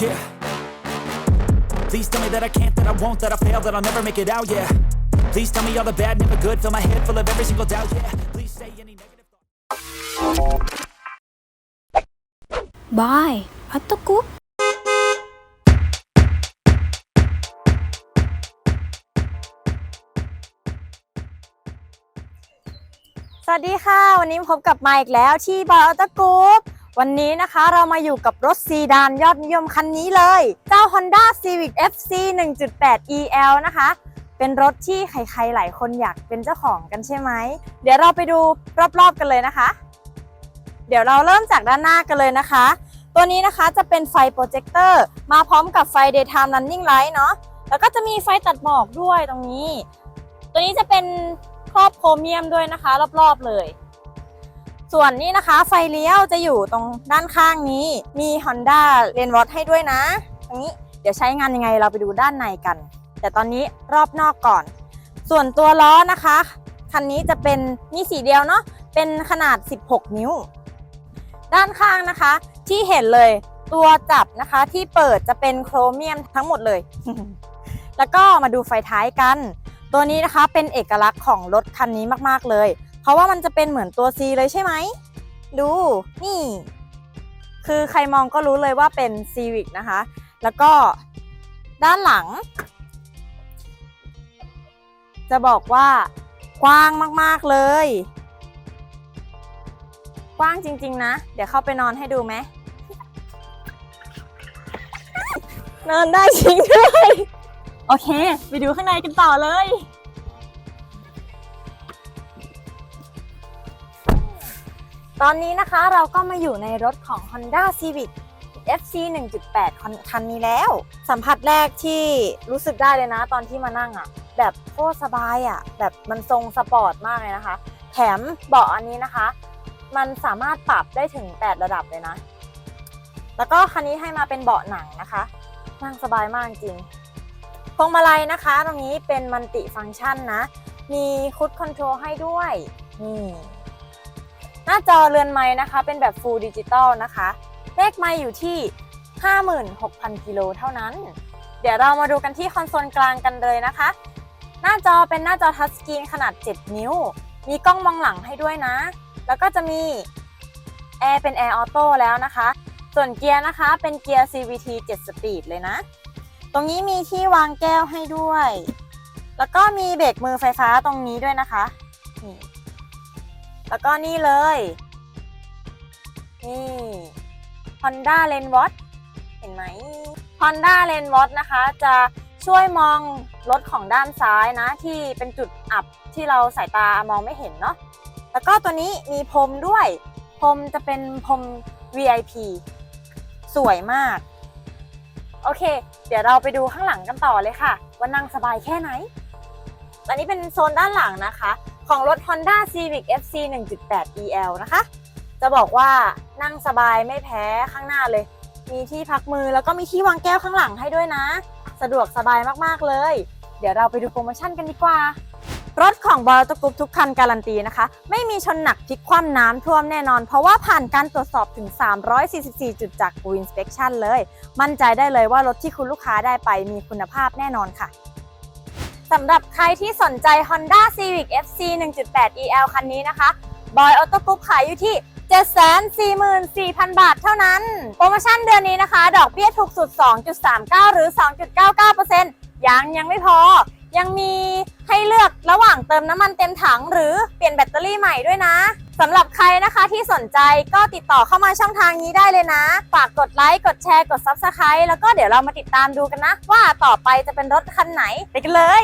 Yeah. Please tell me that I can't, that I won't, that I fail, that I'll never make it out, yeah. Please tell me all the bad, never good, fill my head full of every single doubt, yeah. Please say any negative thought. บายอัตตกุ๊ปสวัสดีค่ะ วันนี้พบกับมาอีกแล้วที่บาร์ตกรุ๊ป วันนี้นะคะเรามาอยู่กับรถซีดานยอดนิยมคันนี้เลย เจ้า Honda Civic FC 1.8 EL นะคะ เป็นรถที่ใครๆหลายคนอยากเป็นเจ้าของกันใช่ไหม เดี๋ยวเราไปดูรอบๆกันเลยนะคะ เดี๋ยวเราเริ่มจากด้านหน้ากันเลยนะคะ ตัวนี้นะคะจะเป็นไฟโปรเจคเตอร์มาพร้อมกับไฟ daytime running light เนาะแล้วก็จะมีไฟตัดหมอกด้วยตรงนี้ ตัวนี้จะเป็นครอบโครเมียมด้วยนะคะ รอบๆเลย ส่วนนี้นะคะไฟเลี้ยวจะอยู่ตรงด้านข้างนี้ มี Honda l e n w a t ให้ด้วยนะ ตรงนี้เดี๋ยวใช้งานยังไงเราไปดูด้านในกัน แต่ตอนนี้รอบนอกก่อน ส่วนตัวล้อนะคะ คันนี้จะเป็นมีสีเดียวเนาะเป็นขนาด 16 นิ้ว ด้านข้างนะคะ ที่เห็นเลยตัวจับนะคะที่เปิดจะเป็นโครเมียมทั้งหมดเลย แล้วก็มาดูไฟท้ายกัน ตัวนี้นะคะเป็นเอกลักษณ์ของรถคันนี้มากๆเลย เพราะว่ามันจะเป็นเหมือนตัว C เลยใช่ไหม ดู นี่ คือใครมองก็รู้เลยว่าเป็น Civic นะคะ แล้วก็ด้านหลัง จะบอกว่ากว้างมากๆเลย กว้างจริง ๆ นะ เดี๋ยวเข้าไปนอนให้ดูไหมนอนได้จริงด้วย โอเค ไปดูข้างในกันต่อเลย ตอนนี้นะคะเราก็มาอยู่ในรถของ Honda Civic FC 1.8 คันนี้แล้ว สัมผัสแรกที่รู้สึกได้เลยนะ ตอนที่มานั่งอะ่ะ แบบโคตรสบายอะ่ะ แบบมันทรงสปอร์ตมากเลยนะคะ แถมเบาะอันนี้นะคะ มันสามารถปรับได้ถึง 8 ระดับเลยนะ แล้วก็คันนี้ให้มาเป็นเบาะหนังนะคะ นั่งสบายมากจริงพวงมาลัยนะคะ ตรงนี้เป็นมัลติฟังก์ชันนะ มีคุดคอนโทรลให้ด้วยนี่ น้าจอเรือนไม้นะคะ เป็นแบบ Full Digital นะคะ เลขไม้อยู่ที่ 56,000 กิโลเท่านั้น เดี๋ยวเรามาดูกันที่คอนโซลกลางกันเลยนะคะ หน้าจอเป็นหน้าจอทัชสกรีนขนาด 7 นิ้ว มีกล้องมองหลังให้ด้วยนะ แล้วก็จะมีแอร์เป็นแอร์ออโต้แล้วนะคะ ส่วนเกียร์นะคะเป็นเกียร์ CVT 7 Speed เลยนะ ตรงนี้มีที่วางแก้วให้ด้วย แล้วก็มีเบรกมือไฟฟ้าตรงนี้ด้วยนะคะนี่ แล้วก็นี่เลย นี่ Honda l e n w a t เห็นไหม Honda l e n w a t นะคะ จะช่วยมองรถของด้านซ้ายนะ ที่เป็นจุดอับที่เราสายตามองไม่เห็นเนาะแล้วก็ตัวนี้มีพรมด้วย พรมจะเป็นพรม VIP สวยมาก โอเค เดี๋ยวเราไปดูข้างหลังกันต่อเลยค่ะ ว่านั่งสบายแค่ไหน ตอนนี้เป็นโซนด้านหลังนะคะ ของรถ Honda Civic FC 1.8 EL นะคะ จะบอกว่านั่งสบายไม่แพ้ข้างหน้าเลย มีที่พักมือแล้วก็มีที่วางแก้วข้างหลังให้ด้วยนะ สะดวกสบายมากๆเลย เดี๋ยวเราไปดูโปรโมชั่นกันดีกว่า รถของบอลตกรุ๊ปทุกคันการันตีนะคะ ไม่มีชนหนักพลิกคว่ำน้ำท่วมแน่นอน เพราะว่าผ่านการตรวจสอบถึง 344 จุดจาก Blue Inspection เลย มั่นใจได้เลยว่ารถที่คุณลูกค้าได้ไปมีคุณภาพแน่นอนค่ะ สำหรับใครที่สนใจ Honda Civic FC 1.8 EL คันนี้นะคะ บอยออโต้กรุ๊ปขายอยู่ที่ 744,000 บาทเท่านั้น โปรโมชั่นเดือนนี้นะคะ ดอกเบี้ยถูกสุด 2.39 หรือ 2.99%ยังยังไม่พอ ยังมีให้เลือกระหว่างเติมน้ำมันเต็มถัง หรือเปลี่ยนแบตเตอรี่ใหม่ด้วยนะ สำหรับใครนะคะที่สนใจก็ติดต่อเข้ามาช่องทางนี้ได้เลยนะ ฝากกดไลค์กดแชร์กด Subscribe แล้วก็เดี๋ยวเรามาติดตามดูกันนะ ว่าต่อไปจะเป็นรถคันไหนไปกันเลย